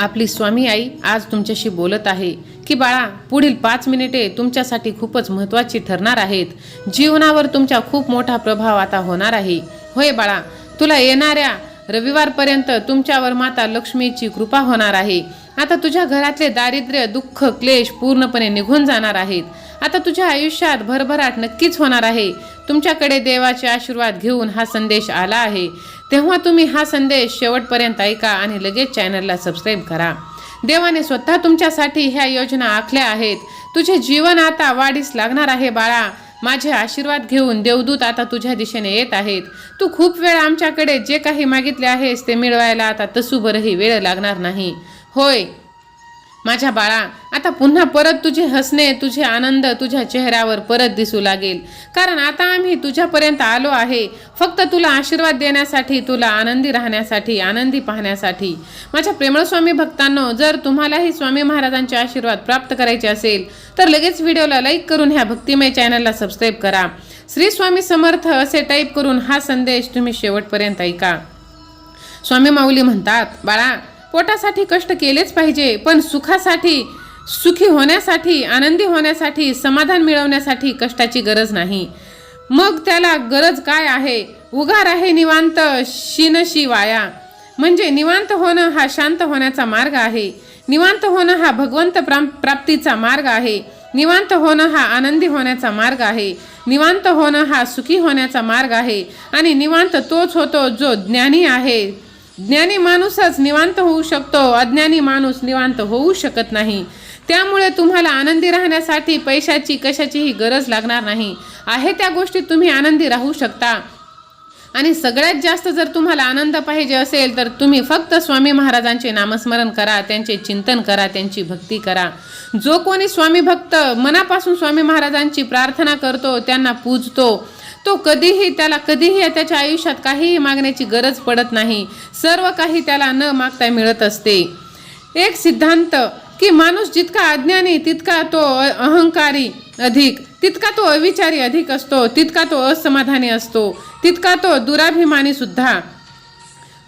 आपली स्वामी आई आज तुमच्याशी बोलत आहे की बाळा पुढील पाच मिनिटे तुमच्यासाठी खूपच महत्त्वाची ठरणार आहेत. जीवनावर तुमचा खूप मोठा प्रभाव आता होणार आहे. होय बाळा तुला येणाऱ्या रविवारपर्यंत तुमच्यावर माता लक्ष्मीची कृपा होणार आहे. आता तुझ्या घरातले दारिद्र्य दुःख क्लेश पूर्णपणे निघून जाणार आहेत. आता तुझ्या आयुष्यात भरभराट नक्कीच होणार आहे. तुमच्याकडे देवाचे आशीर्वाद घेऊन हा संदेश आला आहे. तेव्हा तुम्ही हा संदेश शेवटपर्यंत ऐका आणि लगेच चॅनलला सबस्क्राईब करा. देवाने स्वतः तुमच्यासाठी ह्या योजना आखल्या आहेत. तुझे जीवन आता वाढीस लागणार आहे बाळा. माझे आशीर्वाद घेऊन देवदूत आता तुझ्या दिशेने येत आहेत. तू खूप वेळ आमच्याकडे जे काही मागितले आहेस ते मिळवायला आता तसूभरही वेळ लागणार नाही. होय माझ्या बाळा आता पुन्हा परत तुझे हसणे तुझे आनंद तुझ्या चेहऱ्यावर परत दिसू लागेल. कारण आता आम्ही तुझ्यापर्यंत आलो आहे. फक्त तुला आशीर्वाद देण्यासाठी तुला आनंदी राहण्यासाठी आनंदी पाहण्यासाठी. माझ्या प्रेमळ स्वामी भक्तांनो जर तुम्हालाही स्वामी महाराजांचे आशीर्वाद प्राप्त करायचे असेल तर लगेच व्हिडिओला लाईक करून ह्या भक्तिमय चॅनलला सबस्क्राईब करा. श्री स्वामी समर्थ असे टाईप करून हा संदेश तुम्ही शेवटपर्यंत ऐका. स्वामी माऊली म्हणतात बाळा पोटासाठी कष्ट केलेच पाहिजे पण सुखासाठी सुखी होण्यासाठी आनंदी होण्यासाठी समाधान मिळवण्यासाठी कष्टाची गरज नाही. मग त्याला गरज काय आहे? उगार आहे निवांत शिनशी वाया. म्हणजे निवांत होणं हा शांत होण्याचा मार्ग आहे. निवांत होणं हा भगवंत प्रा प्राप्तीचा मार्ग आहे. निवांत होणं हा आनंदी होण्याचा मार्ग आहे. निवांत होणं हा सुखी होण्याचा मार्ग आहे. आणि निवांत तोच होतो जो ज्ञानी आहे. ज्ञानी माणूसच निवांत होऊ शकतो अज्ञानी माणूस निवांत होऊ शकत नाही. त्यामुळे तुम्हाला आनंदी राहण्यासाठी पैशाची कशाचीही गरज लागणार नाही. आहे त्या गोष्टीत तुम्ही आनंदी राहू शकता. आणि सगळ्यात जास्त जर तुम्हाला आनंद पाहिजे असेल तर तुम्ही फक्त स्वामी महाराजांचे नामस्मरण करा त्यांचे चिंतन करा त्यांची भक्ती करा. जो कोणी स्वामी भक्त मनापासून स्वामी महाराजांची प्रार्थना करतो त्यांना पूजतो. तो कधीही त्याला कधीही त्याच्या आयुष्यात काहीही मागण्याची गरज पडत नाही. सर्व काही त्याला न मागता मिळत असते. एक सिद्धांत की माणूस जितका अज्ञानी तितका तो अहंकारी अधिक तितका तो अविचारी अधिक असतो तितका तो असमाधानी असतो तितका तो दुराभिमानी सुद्धा.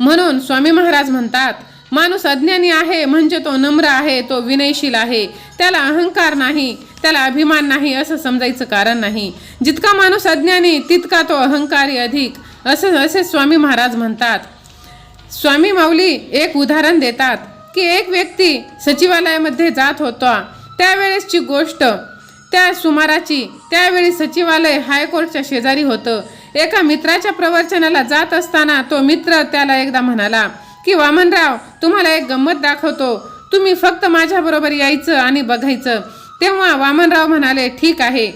म्हणून स्वामी महाराज म्हणतात माणूस अज्ञानी आहे म्हणजे तो नम्र आहे तो विनयशील आहे. त्याला अहंकार नाही. त्याला अभिमान नाही असं समजायचं कारण नाही. जितका माणूस अज्ञानी तितका तो अहंकारी अधिक असं असे स्वामी महाराज म्हणतात. स्वामी माऊली एक उदाहरण देतात की एक व्यक्ती सचिवालयामध्ये जात होता. त्यावेळेसची गोष्ट त्या सुमाराची त्यावेळी सचिवालय हायकोर्टच्या शेजारी होतं. एका मित्राच्या प्रवचनाला जात असताना तो मित्र त्याला एकदा म्हणाला की वामनराव तुम्हाला एक गंमत दाखवतो. तुम्ही फक्त माझ्याबरोबर यायचं आणि बघायचं. तेव्हा वामनराव म्हणाले ठीक आहे.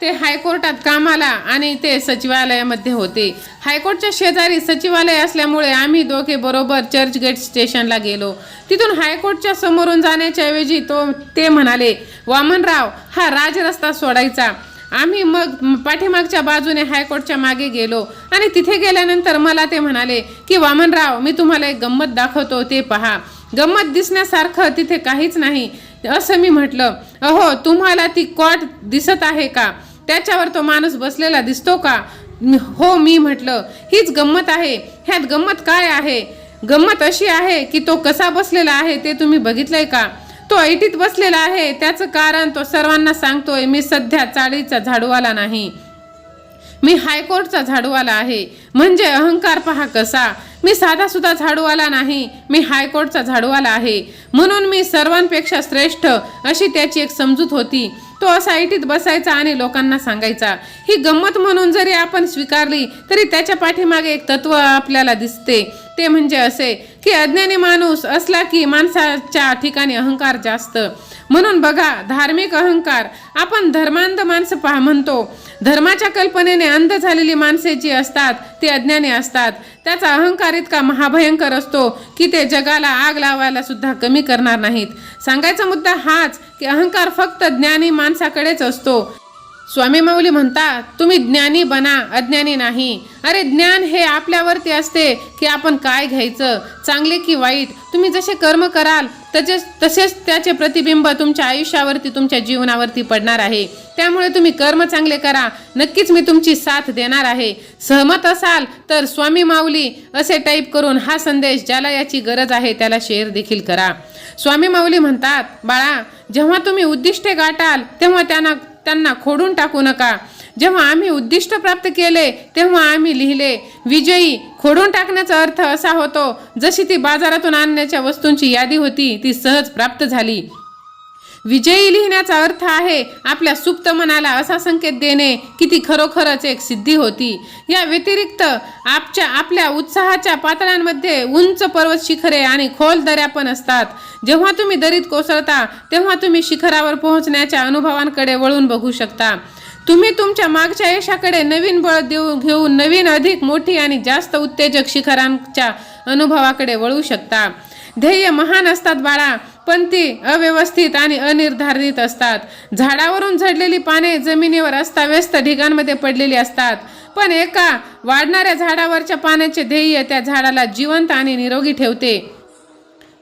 ते हायकोर्टात कामाला आणि ते सचिवालयामध्ये होते. हायकोर्टच्या शेजारी सचिवालय असल्यामुळे आम्ही दोघे बरोबर चर्चगेट स्टेशनला गेलो. तिथून हायकोर्टच्या समोरून जाण्याच्या ऐवजी तो ते म्हणाले वामनराव हा राजरस्ता सोडायचा. आम्ही मग पाठीमागच्या बाजूने हायकोर्टच्या मागे गेलो आणि तिथे गेल्यानंतर मला ते म्हणाले की वामनराव मी तुम्हाला एक गंमत दाखवतो ते पहा. गंमत दिसण्यासारखं तिथे काहीच नाही. असं मी म्हटलं अहो तुम्हाला ती कॉट दिसत आहे का? त्याच्यावर तो माणूस बसलेला दिसतो का? हो मी म्हटलं हीच गंमत आहे. ह्यात गंमत काय आहे? गंमत अशी आहे की तो कसा बसलेला आहे ते तुम्ही बघितलंय का? तो ऐटीत बसलेला आहे. त्याचं कारण तो सर्वांना सांगतोय मी सध्या चाळीचा झाडूवाला नाही. मी हायकोर्टचा झाडूवाला आहे. म्हणजे अहंकार पहा कसा. मी साधा सुद्धा झाडूवाला नाही मी हायकोर्टचा झाडूवाला आहे. म्हणून मी सर्वांपेक्षा श्रेष्ठ अशी त्याची एक समजूत होती. तो असा बसायचा आणि लोकांना सांगायचा ही गंमत म्हणून जरी आपण स्वीकारली तरी त्याच्या पाठीमागे एक तत्व आपल्याला दिसते. ते म्हणजे असे की अज्ञानी माणूस असला की माणसाच्या ठिकाणी अहंकार जास्त. म्हणून बघा धार्मिक अहंकार आपण धर्मांध माणसं पहा म्हणतो. धर्माच्या कल्पनेने अंध झालेली माणसे जी असतात ती अज्ञानी असतात. त्याचा अहंकार इतका महाभयंकर असतो की ते जगाला आग लावायला सुद्धा कमी करणार नाहीत. सांगायचा मुद्दा हाच की अहंकार फक्त ज्ञानी माणसाकडेच असतो. स्वामी माऊली म्हणतात तुम्ही ज्ञानी बना अज्ञानी नाही. अरे ज्ञान हे आपल्यावरती असते की आपण काय घ्यायचं चांगले की वाईट. तुम्ही जसे कर्म कराल तसेच तसेच त्याचे प्रतिबिंब तुमच्या आयुष्यावरती तुमच्या जीवनावरती पडणार आहे. त्यामुळे तुम्ही कर्म चांगले करा. नक्कीच मी तुमची साथ देणार आहे. सहमत असाल तर स्वामी माऊली असे टाईप करून हा संदेश ज्याला याची गरज आहे त्याला शेअर देखील करा. स्वामी माऊली म्हणतात बाळा जेव्हा तुम्ही उद्दिष्टे गाठाल तेव्हा त्यांना त्यांना खोडून टाकू नका. जेव्हा आम्ही उद्दिष्ट प्राप्त केले तेव्हा आम्ही लिहिले विजयी खोडून टाकण्याचा अर्थ असा होतो जशी ती बाजारातून आणण्याच्या वस्तूंची यादी होती ती सहज प्राप्त झाली. विजयी लिहिण्याचा अर्थ आहे आपल्या सुप्त मनाला असा संकेत देणे की ती खरोखरच एक सिद्धी होती. या व्यतिरिक्त आपच्या आपल्या उत्साहाच्या पातळ्यांमध्ये उंच पर्वत शिखरे आणि खोल दऱ्या पण असतात. जेव्हा तुम्ही दरीत कोसळता तेव्हा तुम्ही शिखरावर पोहोचण्याच्या अनुभवांकडे वळून बघू शकता. तुम्ही तुमच्या मागच्या यशाकडे नवीन बळ देऊ घेऊन नवीन अधिक मोठी आणि जास्त उत्तेजक शिखरांच्या अनुभवाकडे वळू शकता. ध्येय महान असतात बाळा पण ती अव्यवस्थित आणि अनिर्धारित असतात. झाडावरून झडलेली पाने जमिनीवर अस्ताव्यस्त ढिगांमध्ये पडलेली असतात. पण एका वाढणाऱ्या झाडावरच्या पाण्याचे ध्येय त्या झाडाला जिवंत आणि निरोगी ठेवते.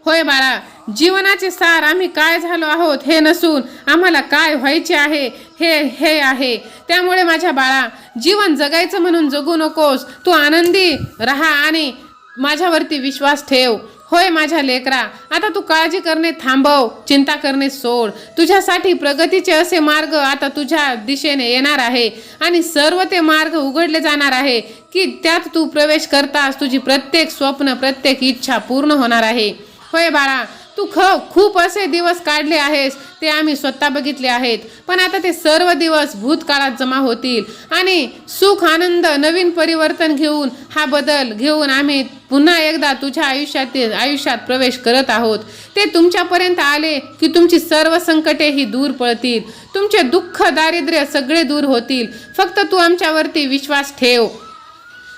होय बाळा जीवनाचे सार आम्ही काय झालो आहोत हे नसून आम्हाला काय व्हायचे आहे हे हे आहे. त्यामुळे माझ्या बाळा जीवन जगायचं म्हणून जगू नकोस. तू आनंदी राहा आणि माझ्यावरती विश्वास ठेव. होय माझ्या लेकरा आता तू काळजी करणे थांबव चिंता करणे सोड. तुझ्यासाठी प्रगतीचे असे मार्ग आता तुझ्या दिशेने येणार आहे आणि सर्व ते मार्ग उघडले जाणार आहे की त्यात तू प्रवेश करतास. तुझी प्रत्येक स्वप्न प्रत्येक इच्छा पूर्ण होणार आहे. होय बाळा तू ख खूप असे दिवस काढले आहेस ते आम्ही स्वतः बघितले आहेत. पण आता ते सर्व दिवस भूतकाळात जमा होतील. आणि सुख आनंद नवीन परिवर्तन घेऊन हा बदल घेऊन आम्ही पुन्हा एकदा तुझ्या आयुष्यातील आयुष्यात प्रवेश करत आहोत. ते तुमच्यापर्यंत आले की तुमची सर्व संकटे ही दूर पळतील तुमचे दुःख दारिद्र्य सगळे दूर होतील. फक्त तू आमच्यावरती विश्वास ठेव.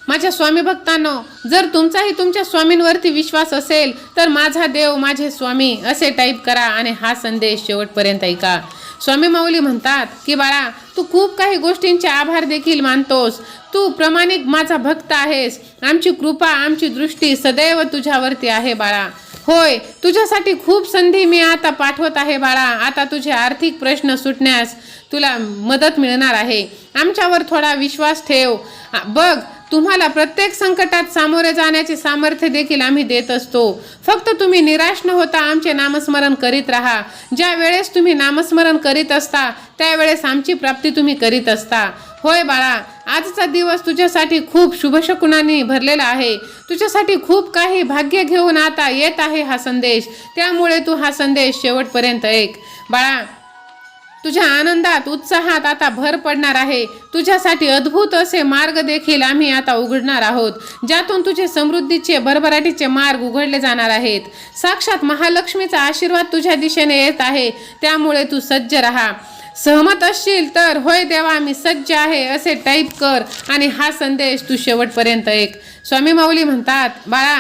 माझ्या स्वामी भक्तांनो जर तुमचाही तुमच्या स्वामींवरती विश्वास असेल तर माझा देव माझे स्वामी असे टाईप करा आणि हा संदेश शेवटपर्यंत ऐका. स्वामी माऊली म्हणतात की बाळा तू खूप काही गोष्टींचे आभार देखील मानतोस. तू प्रमाणिक माझा भक्त आहेस. आमची कृपा आमची दृष्टी सदैव तुझ्यावरती आहे बाळा. होय तुझ्यासाठी खूप संधी मी आता पाठवत आहे बाळा. आता तुझे आर्थिक प्रश्न सुटण्यास तुला मदत मिळणार आहे. आमच्यावर थोडा विश्वास ठेव. बघ तुम्हाला प्रत्येक संकटात सामोरे जाण्याचे सामर्थ्य देखील आम्ही देत असतो. फक्त तुम्ही निराश न होता आमचे नामस्मरण करीत राहा. ज्या वेळेस तुम्ही नामस्मरण करीत असता त्यावेळेस आमची प्राप्ती तुम्ही करीत असता. होय बाळा आजचा दिवस तुझ्यासाठी खूप शुभशकुनाने भरलेला आहे. तुझ्यासाठी खूप काही भाग्य घेऊन आता येत आहे हा संदेश. त्यामुळे तू हा संदेश शेवटपर्यंत ऐक. बाळा तुझ्या आनंदात उत्साहात आता भर पडणार आहे. तुझ्यासाठी अद्भुत असे मार्ग देखील आम्ही आता उघडणार आहोत ज्यातून तुझे समृद्धीचे भरभराटीचे मार्ग उघडले जाणार आहेत. साक्षात महालक्ष्मीचा आशीर्वाद तुझ्या दिशेने येत आहे त्यामुळे तू सज्ज राहा. सहमत असशील तर होय देवा मी सज्ज आहे असे टाईप कर. आणि हा संदेश तू शेवटपर्यंत एक स्वामी माऊली म्हणतात बाळा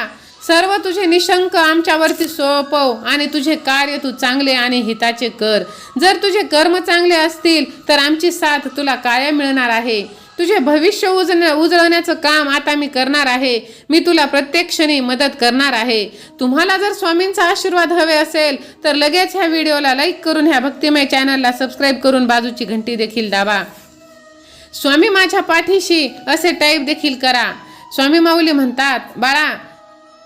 सर्व तुझे निशंक आमच्यावरती सोपव आणि तुझे कार्य तू चांगले आणि हिताचे कर. जर तुझे कर्म चांगले असतील तर आमची साथ तुला कायम मिळणार आहे. तुझे भविष्य उजण उजळण्याचं काम आता मी करणार आहे. मी तुला प्रत्येक क्षणी मदत करणार आहे. तुम्हाला जर स्वामींचा आशीर्वाद हवे असेल तर लगेच ह्या व्हिडिओला लाईक करून ह्या भक्तिमय चॅनलला सबस्क्राईब करून बाजूची घंटी देखील दाबा. स्वामी माझ्या पाठीशी असे टाईप देखील करा. स्वामी माऊली म्हणतात बाळा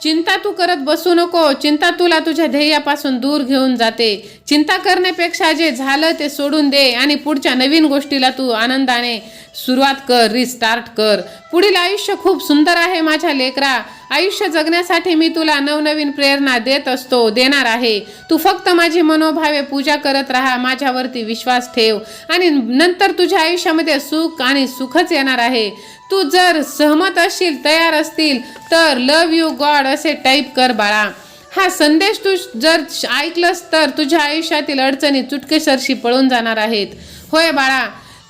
चिंता तू करत बसू नको. चिंता तुला तुझ्या ध्येयापासून दूर घेऊन जाते. चिंता करण्यापेक्षा जे झालं ते सोडून दे आणि पुढच्या नवीन गोष्टीला तू आनंदाने सुरुवात कर रिस्टार्ट कर. पुढील आयुष्य खूप सुंदर आहे माझ्या लेकरा. आयुष्य जगण्यासाठी मी तुला नवनवीन प्रेरणा देत असतो देणार आहे. तू फक्त माझी मनोभावे पूजा करत राहा माझ्यावरती विश्वास ठेव. आणि नंतर तुझ्या आयुष्यामध्ये सुख आणि सुखच येणार आहे. तू जर सहमत असशील तयार असतील तर लव यू गॉड असे टाईप कर बाळा. हा संदेश तू जर ऐकलंस तर तुझ्या आयुष्यातील अडचणी चुटकेसरशी पळून जाणार आहेत. होय बाळा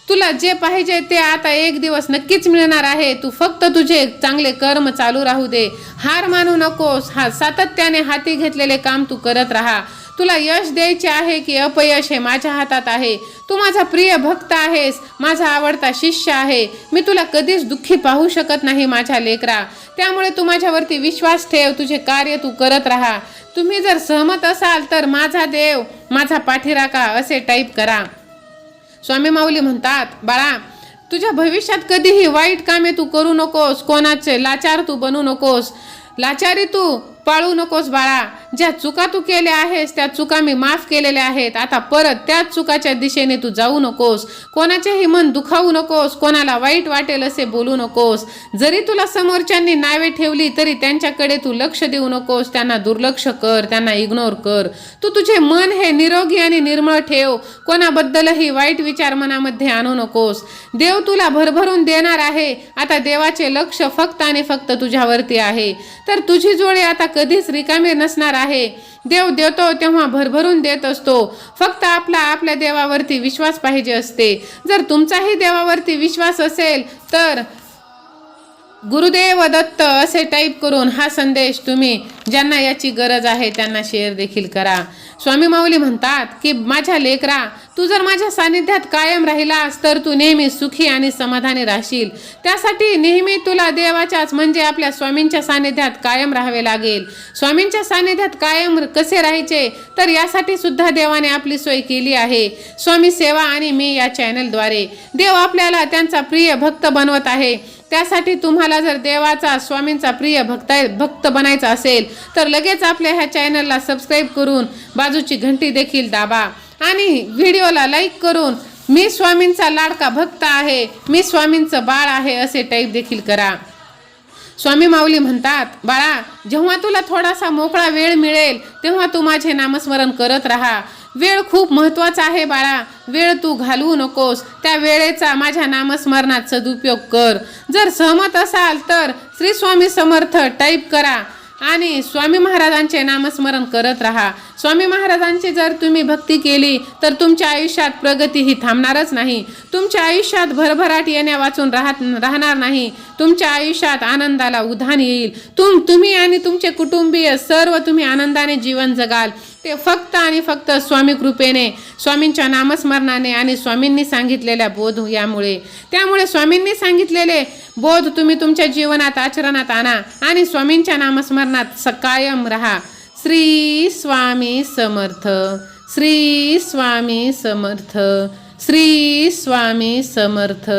तुला जे पाहिजे ते आता एक दिवस नक्कीच मिळणार आहे. तू फक्त तुझे चांगले कर्म चालू राहू दे. हार मानू नकोस. हा सातत्याने हाती घेतलेले काम तू करत राहा. तुला यश द्यायचे आहे की अपयश हे माझ्या हातात आहे. तू माझा प्रिय भक्त आहेस. माझा आवडता शिष्य आहे. मी तुला कधीच दुःखी पाहू शकत नाही माझ्या लेकरा. त्यामुळे तू माझ्यावरती विश्वास ठेव. तुझे कार्य तू करत राहा. तुम्ही जर सहमत असाल तर माझा देव माझा पाठीराका असे टाईप करा. स्वामी माऊली म्हणतात बाळा तुझ्या भविष्यात कधीही वाईट कामे तू करू नकोस कोणाचे लाचार तू बनू नकोस. लाचारी तू पाळू नकोस बाळा. ज्या चुका तू केल्या आहेस त्या चुका मी माफ केलेल्या आहेत. आता परत त्याच चुकाच्या दिशेने तू जाऊ नकोस. कोणाचेही मन दुखावू नकोस कोणाला वाईट वाटेल असे बोलू नकोस. जरी तुला समोरच्यांनी नावे ठेवली तरी त्यांच्याकडे तू लक्ष देऊ नकोस. त्यांना दुर्लक्ष कर त्यांना इग्नोर कर. तू तुझे मन हे निरोगी आणि निर्मळ ठेव. कोणाबद्दलही वाईट विचार मनामध्ये आणू नकोस. देव तुला भरभरून देणार आहे. आता देवाचे लक्ष फक्त आणि फक्त तुझ्यावरती आहे. तर तुझी जोडी आता कधीच रिकामी नसणार आहे. देव देतो तेव्हा भरभरून देत असतो. फक्त आपला आपल्या देवावरती विश्वास पाहिजे असते. जर तुमचाही देवावरती विश्वास असेल तर गुरुदेव दत्त असे टाईप करून हा संदेश तुम्ही ज्यांना याची गरज आहे त्यांना शेअर देखील करा. स्वामी माऊली म्हणतात की माझ्या लेकरा तू जर माझ्या सानिध्यात कायम राहिलास तर तू नेहमी सुखी आणि समाधानी राहशील. त्यासाठी नेहमी तुला देवाच्याच म्हणजे आपल्या स्वामींच्या सानिध्यात कायम राहावे लागेल. स्वामींच्या सानिध्यात कायम कसे राहायचे तर यासाठी सुद्धा देवाने आपली सोय केली आहे. स्वामी सेवा आणि मी या चॅनलद्वारे देव आपल्याला त्यांचा प्रिय भक्त बनवत आहे. त्यासाठी तुम्हाला जर देवाचा स्वामींचा प्रिय भक्त भक्त बनायचा असेल तर लगेच आपल्या ह्या चॅनलला सबस्क्राईब करून बाजूची घंटी देखील दाबा. आणि व्हिडिओला लाईक करून मी स्वामींचा लाडका भक्त आहे मी स्वामींचं बाळ आहे असे टाईप देखील करा. स्वामी माऊली म्हणतात बाळा जेव्हा तुला थोडासा मोकळा वेळ मिळेल तेव्हा तू माझे नामस्मरण करत राहा. वेळ खूप महत्त्वाचा आहे बाळा. वेळ तू घालवू नकोस. त्या वेळेचा माझ्या नामस्मरणात सदुपयोग कर. जर सहमत असाल तर श्री स्वामी समर्थ टाईप करा. आणि स्वामी महाराजांचे नामस्मरण करत राहा. स्वामी महाराजांची जर तुम्ही भक्ती केली तर तुमच्या आयुष्यात प्रगती ही थांबणारच नाही. तुमच्या आयुष्यात भरभराट येण्या वाचून राहत राहणार नाही. तुमच्या आयुष्यात आनंदाला उधाण येईल. तुम तुम्ही आणि तुमचे कुटुंबीय सर्व तुम्ही आनंदाने जीवन जगाल. ते फक्त आणि फक्त स्वामी कृपेने स्वामींच्या नामस्मरणाने आणि स्वामींनी सांगितलेल्या बोध यामुळे. त्यामुळे स्वामींनी सांगितलेले बोध तुम्ही तुमच्या जीवनात आचरणात आणा आणि स्वामींच्या नामस्मरणात सकायम राहा. श्री स्वामी समर्थ श्री स्वामी समर्थ श्री स्वामी समर्थ.